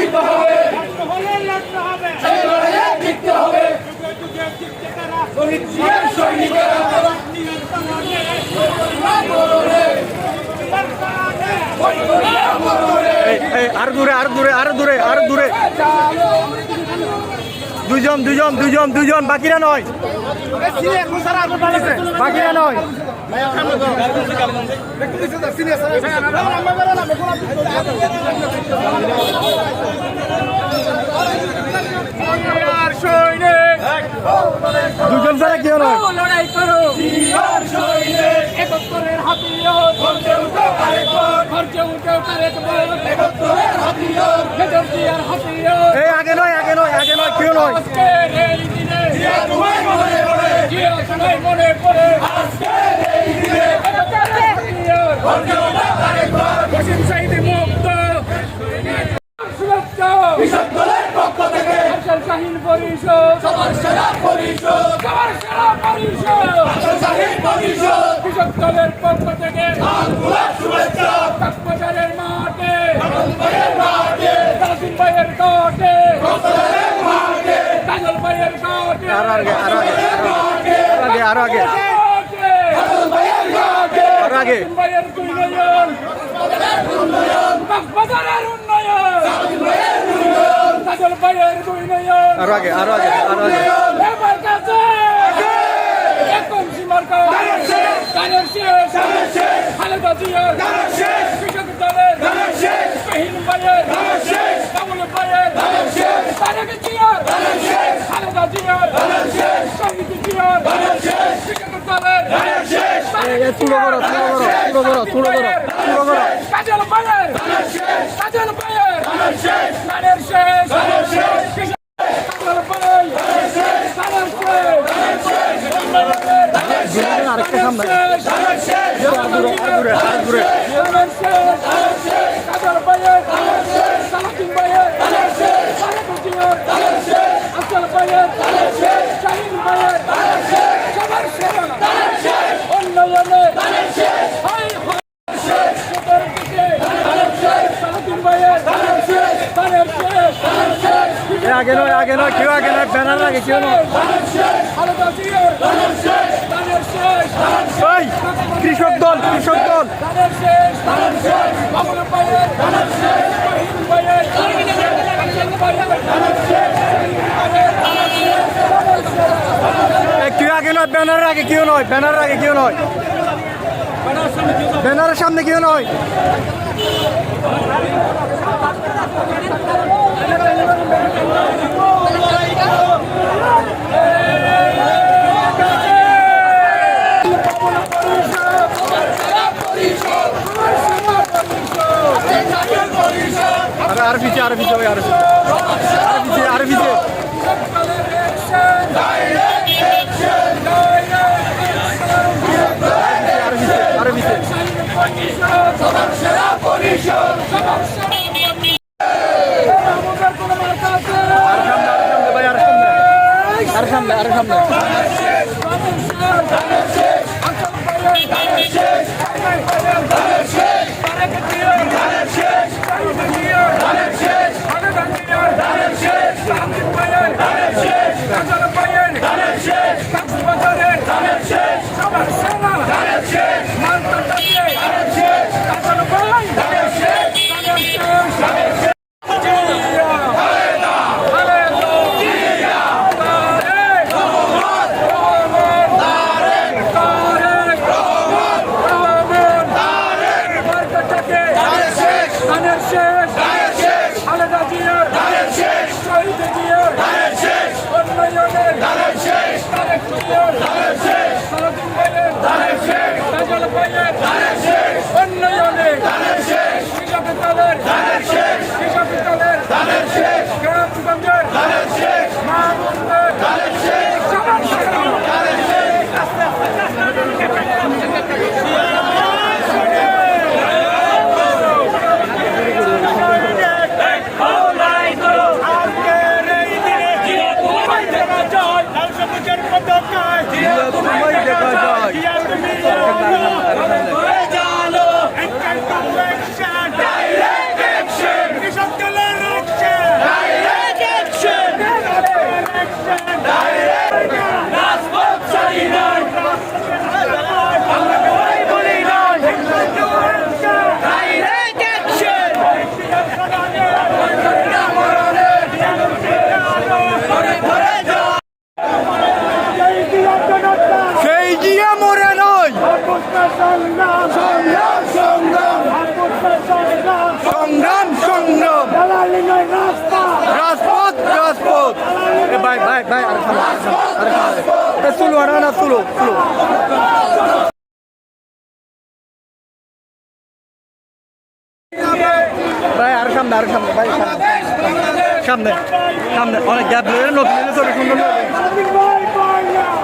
জিততে হবে। সেই লড়াইয়ে জিততে হবে। শহীদ জিয়ার সৈনিকেরা আর দূরে আর দূরে আর দূরে আর দূরে। দুজন দুজন দুজন দুজন বাকিরা নয়। বাকিরা নয়। দুজন ছাড়া কেউ লড়াই করো। জিয়ার হাতিয়ার গর্জে উঠো আরেকবার ঘরকে উঠে আরেকবার একাত্তরের হাতিয়ার মেজর জিয়ার হাতিয়ার এই আগে নয় আগে নয় আগে নয় কেউ নয়। আজকের এই দিনে জিয়া তোমায় মনে পড়ে। জিয়া সবাই মনে পড়ে। আজকের এই দিনে একাত্তরের হাতিয়ার গর্জে উঠো আরেকবার হোসেন সাইদি মুক্ত দলের পক্ষ থেকে হাসান শাহিন পরিষদ সবার সেরা পরিষদ সবার সেরা পরিষদ হাসান শাহীন পরিষদ দলের পক্ষ থেকে আরও আগে আরও আগে আরও আগে আরও আগে কাটে ভাইয়ের মাঠে আরও আগে তাসিম ভাইয়ের উন্নয়ন কক্সবাজারের উন্নয়ন উন্নয়ন। আরও আগে আরও আগে আরও আগে। এবার কাছে। এখন সীমার কানের শেষ খালেদা জিয়ার কৃষক দলের শাহিন ভাইয়ের কামুল ভাইয়ের তারেক জিয়ার খালেদা জিয়ার শহীদ জিয়ার কৃষক দলের তুলো করো তুলো করো তুলো করো তুলো করো তুলো করো কাজল ভাইয়ের কাজল ভাইয়ের কানের শেষ কাজল ভাই কানের শেষ আরেকটা সামনে আগে নয় আগে নয় কেউ আগে নয় ব্যানার আগে কেউ নয়। কৃষক দল কৃষক দল। কেউ আগে নয় ব্যানারের আগে কেউ নয় ব্যানারের আগে কেউ নয় ব্যানারের সামনে কেউ নয় আরে পিছিয়ে আর পিছিয়ে আর পিছিয়ে আর পিছিয়ে আর পিছিয়ে আর সামনে আর সামনে আর সামনে। সামনে সামনে। অনেক গ্যাপ ধরে নতুন ছবি সুন্দর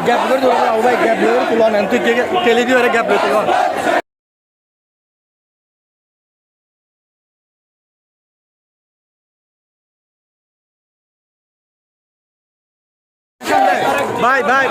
গ্যাপ ধরে ধরে যাও ভাই গ্যাপ ধরে তুলন তুই টেলিভিউ গ্যাপ ধরে তুলন ভাই ভাই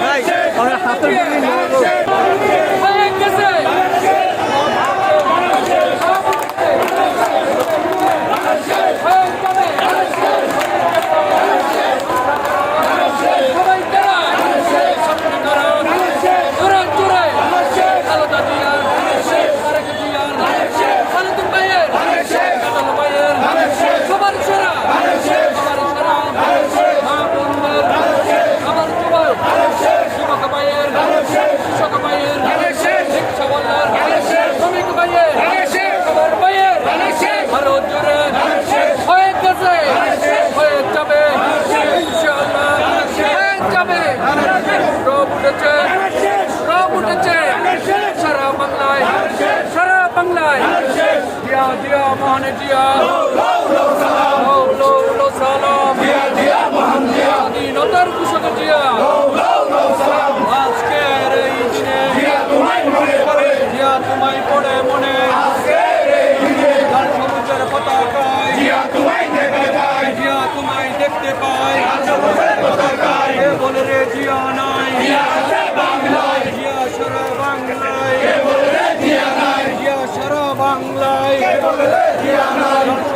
Yeah,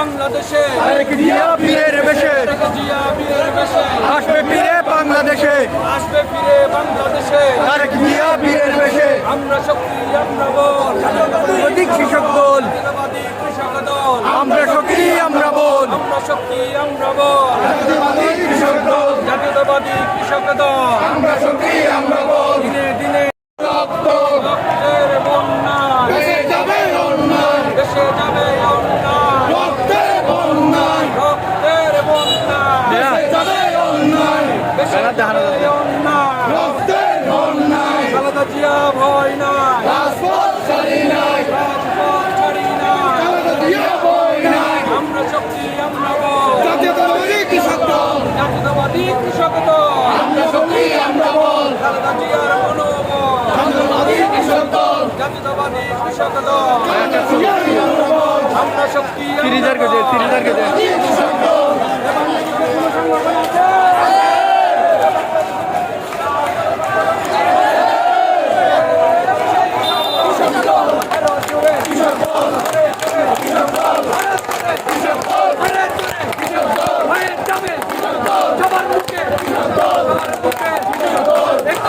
বাংলাদেশে। জিয়া পীরের বেশে। জিয়া পীরের বেশে। আসবে পীরে বাংলাদেশে। আসবে পীরে বাংলাদেশে। তারেক জিয়া পীরের বেশে। আমরা শক্তি আমরা বল। অধিক কৃষক বল আমরা শক্তি আমরা বল। আমরা শক্তি আমরা বল। জাতীয়তাবাদী কৃষক দল। আমরা শক্তি আমরা বল। দিয়া ভয় নাই। রাজপথ ছাড়ি নাই। রাজপথ ছাড়ি নাই। কালো ভয় নাই। আমরা শক্তি আমরা বল। জাতীয়তাবাদী কৃষক দল। জাতীয়তাবাদী কৃষক দল। আমরা শক্তি আমরা বল। কালো দিয়ার মনোবল। জাতীয়তাবাদী কৃষক দল। জাতীয়তাবাদী কৃষক দল। আমরা শক্তি তিরিজার কাছে তিরিজার কাছে এবং কোনো সংগঠন সবার মুখে সবার মুখে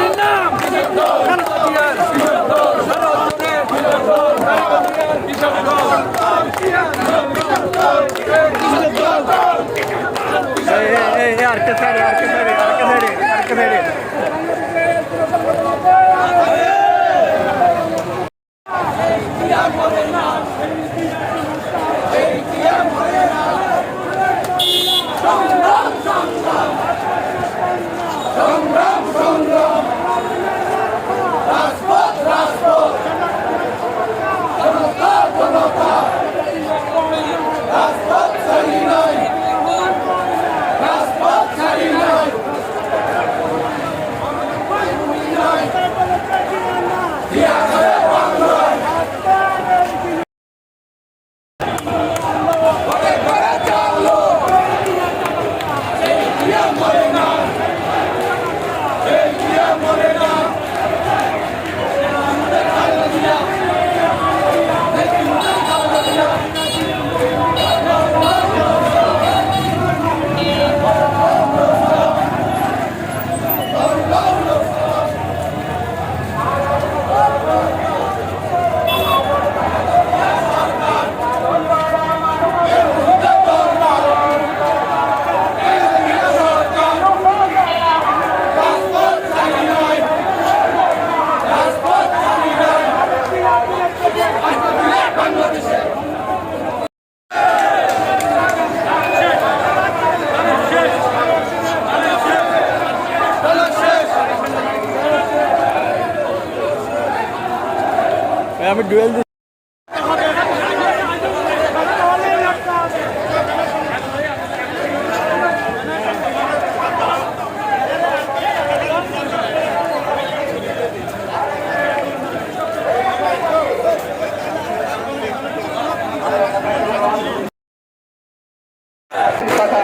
কথা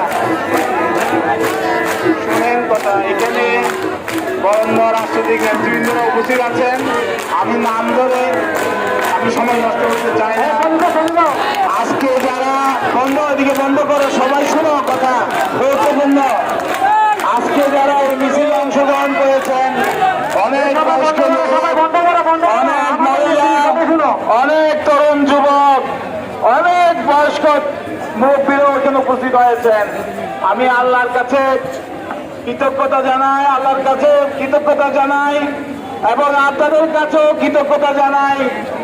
কথা, এখানে বরেন্দ্র রাষ্ট্রপতি নেতৃবৃন্দরা উপস্থিত আছেন। আমি নাম ধরে আমি সময় নষ্ট করতে চাই আজকে যারা বন্ধ, এদিকে বন্ধ করো, সবাই শোনো কথা। গুরুত্বপূর্ণ। আজকে যারা এই মিছিলে মুরব্বীরাও এখানে উপস্থিত হয়েছেন। আমি আল্লাহর কাছে কৃতজ্ঞতা জানাই, আল্লাহর কাছে কৃতজ্ঞতা জানাই এবং আপনাদের কাছেও কৃতজ্ঞতা জানাই,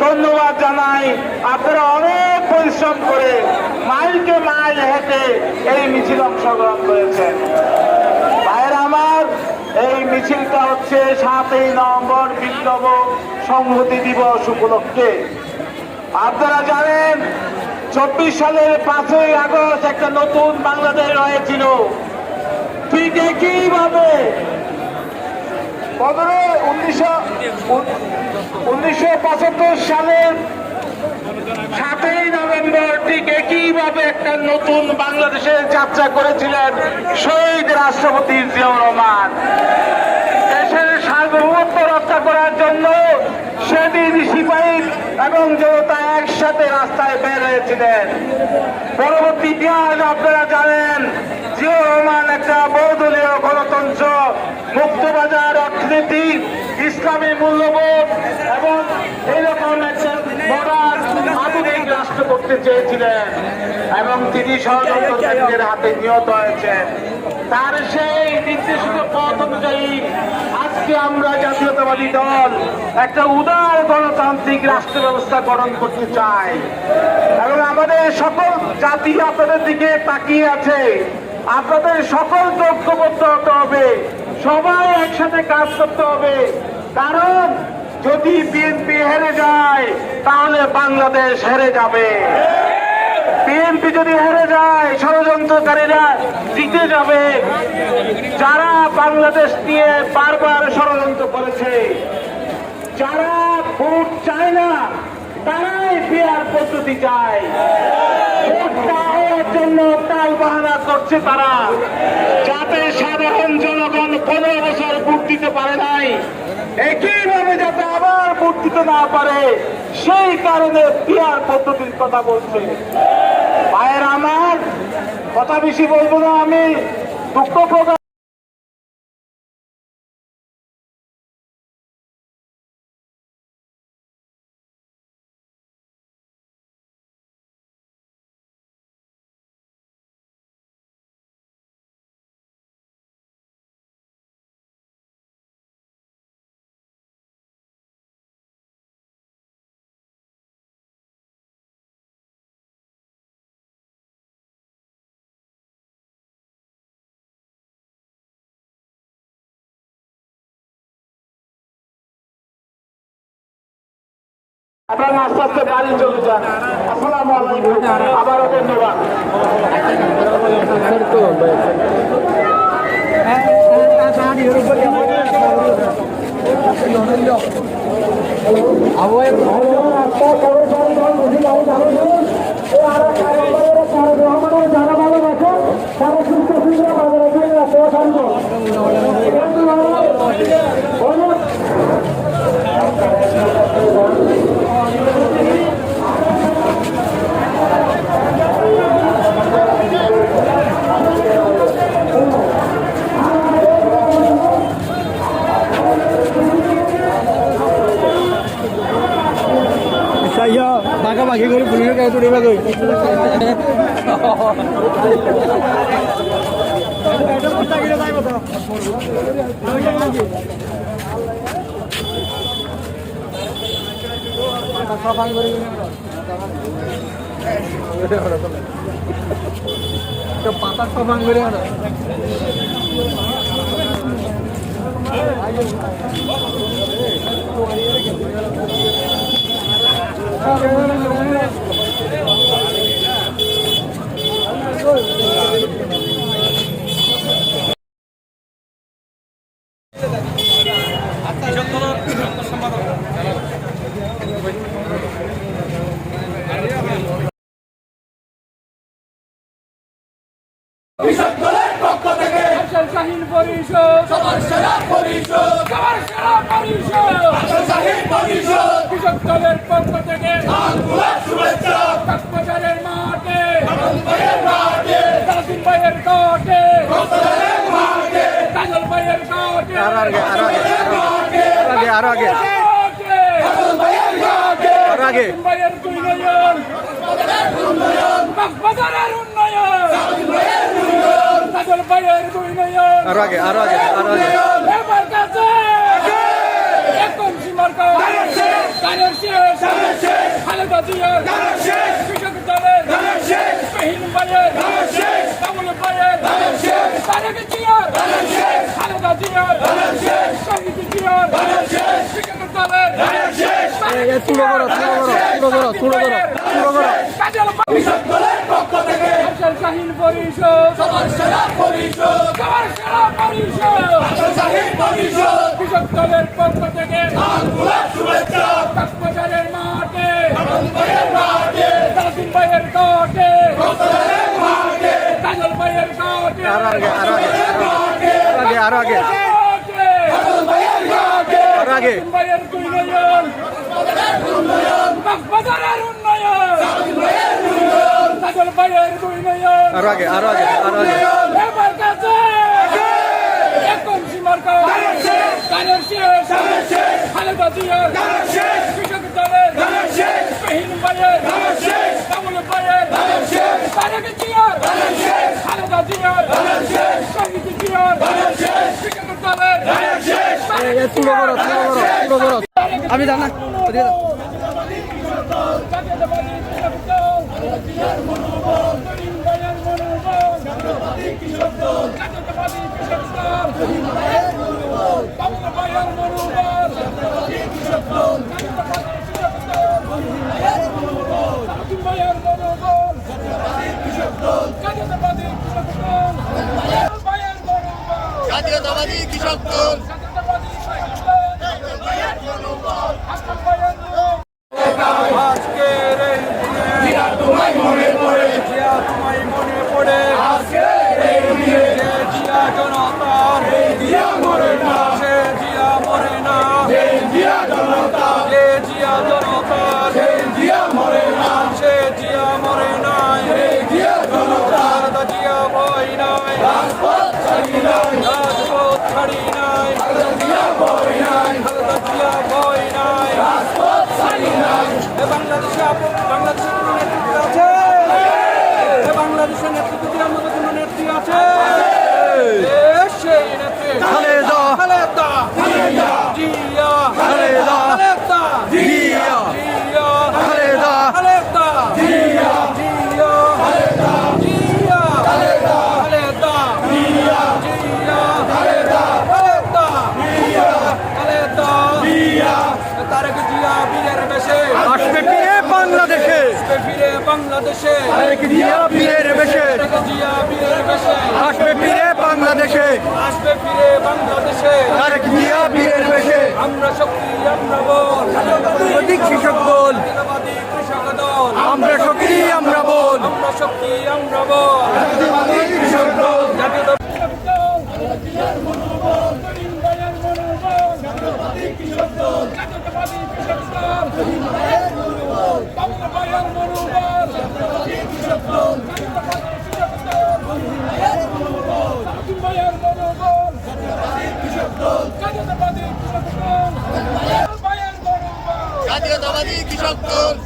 ধন্যবাদ জানাই। আপনারা অনেক পরিশ্রম করে মাইলকে মাইল হেঁটে এই মিছিল অংশগ্রহণ করেছেন। ভাইয়ের আমার, এই মিছিলটা হচ্ছে সাতই নভেম্বর বিপ্লব সংহতি দিবস উপলক্ষে। আপনারা জানেন চব্বিশ সালের পাঁচই আগস্ট একটা নতুন বাংলাদেশ হয়েছিল ঠিক একইভাবে পনেরো উনিশশো পঁচাত্তর সালের সাতই নভেম্বর ঠিক একইভাবে একটা নতুন বাংলাদেশের যাত্রা করেছিলেন শহীদ রাষ্ট্রপতি জিয়াউর রহমান। রক্ষা করার জন্য সেদিন সিপাহী এবং জনতা একসাথে রাস্তায় বের হয়েছিলেন। পরবর্তী ইতিহাস আপনারা জানেন জিয়াউর রহমান একটা বহুদলীয় গণতন্ত্র, মুক্তবাজার অর্থনীতি, ইসলামী মূল্যবোধ এবং এইরকম এবং তিনি ষড়যন্ত্রকারীদের হাতে নিহত হয়েছেন। তার সেই নির্দেশিত পথ অনুযায়ী আজকে আমরা জাতীয়তাবাদী দল একটা উদার গণতান্ত্রিক রাষ্ট্র ব্যবস্থা গঠন করতে চাই। এবং আমাদের সকল জাতি আপনাদের দিকে তাকিয়ে আছে। আপনাদের সকল ঐক্যবদ্ধ হতে হবে। সবাই একসাথে কাজ করতে হবে। কারণ যদি বিএনপি হেরে যায়, তাহলে বাংলাদেশ হেরে যাবে। বিএনপি যদি হেরে যায়, ষড়যন্ত্রকারীরা জিতে যাবে। যারা বাংলাদেশ নিয়ে বারবার ষড়যন্ত্র করেছে, যারা ভোট চায় না, তারাই বিয়ার পদ্ধতি চায়। ভোট পাওয়ার জন্য তাল বাহানা করছে তারা। যাতে সাধারণ জনগণ পনেরো বছর ভোট দিতে পারে নাই, একইভাবে যাতে আবার ভোট দিতে না পারে, সেই কারণে বিয়ার পদ্ধতির কথা বলছে। কথা বেশি বলব না আমি দুঃখ প্রকাশ আপনারা আস্তে আস্তে বাড়ি চলে যান আসসালাম আবারও ধন্যবাদ যারা পাতা সব সবান করে কৃষক দলের পক্ষ থেকে শাহীন পরিষদ। সবার সেরা পরিষদ। সবার সেরা পরিষদ। শাহীন পরিষদ। কৃষক দলের পক্ষ থেকে আঙ্গুলের শুভেচ্ছা। কক্সবাজারের মাঠে। ভাইয়ের মাঠে। কাসিম ভাইয়ের কোটে কক্সবাজারের মাঠে। কাজল ভাইয়ের কোটে আরও আগে আরও আগে। আরও আগে আরও আগে। কোটে ভাইয়ের মাঠে আরও আগে। ভাইয়ের উন্নয়ন। কক্সবাজারের উন্নয়ন। কাজল উন্নয়ন। আরও আগে আরও আগে আরও আগে। তুলো করো তুলো করো তুলো করো তুলো করো তুলো করো আফসার শাহীন পরিষদ। সবার সেরা পরিষদ। সবার সেরা পরিষদ। শাহীন পরিষদ। কৃষক দলের পক্ষ থেকে আঙ্গুলের শুভেচ্ছা। কক্সবাজারের মাঠে ভাইয়ের মাঠে। কাসিম ভাইয়ের কোটে কক্সবাজারের মাঠে। কাজল ভাইয়ের কোটে আরও আগে আরও আগে। আরও আগে আরও আগে। কোটে ভাইয়ের মাঠে আরও আগে। ভাইয়ের উন্নয়ন কক্সবাজারের উন্নয়ন। কাজল ভাইয়ের উন্নয়ন আরও আগে আরও আগে আরও আগে তুলো করো তুলো করো আমি জানা। জাতীয়তাবাদী কৃষক দল। জাতীয়তাবাদী কৃষক দল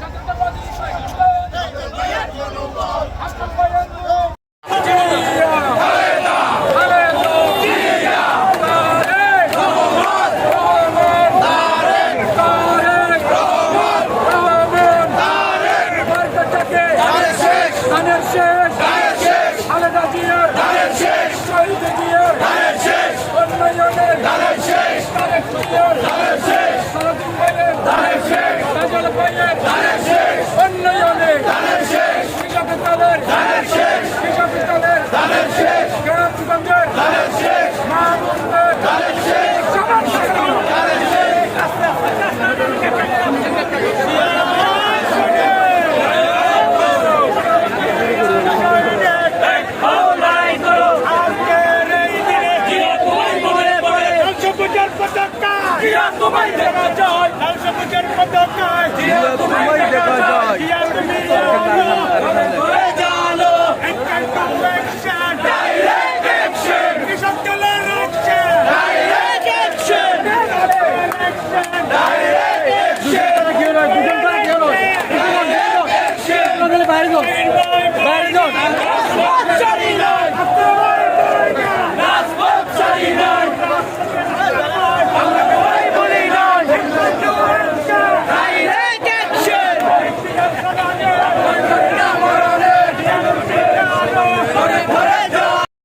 জিয়া তোমায় দেখা যায়। লাল সবুজের পতাকায় জিয়া তোমায় দেখা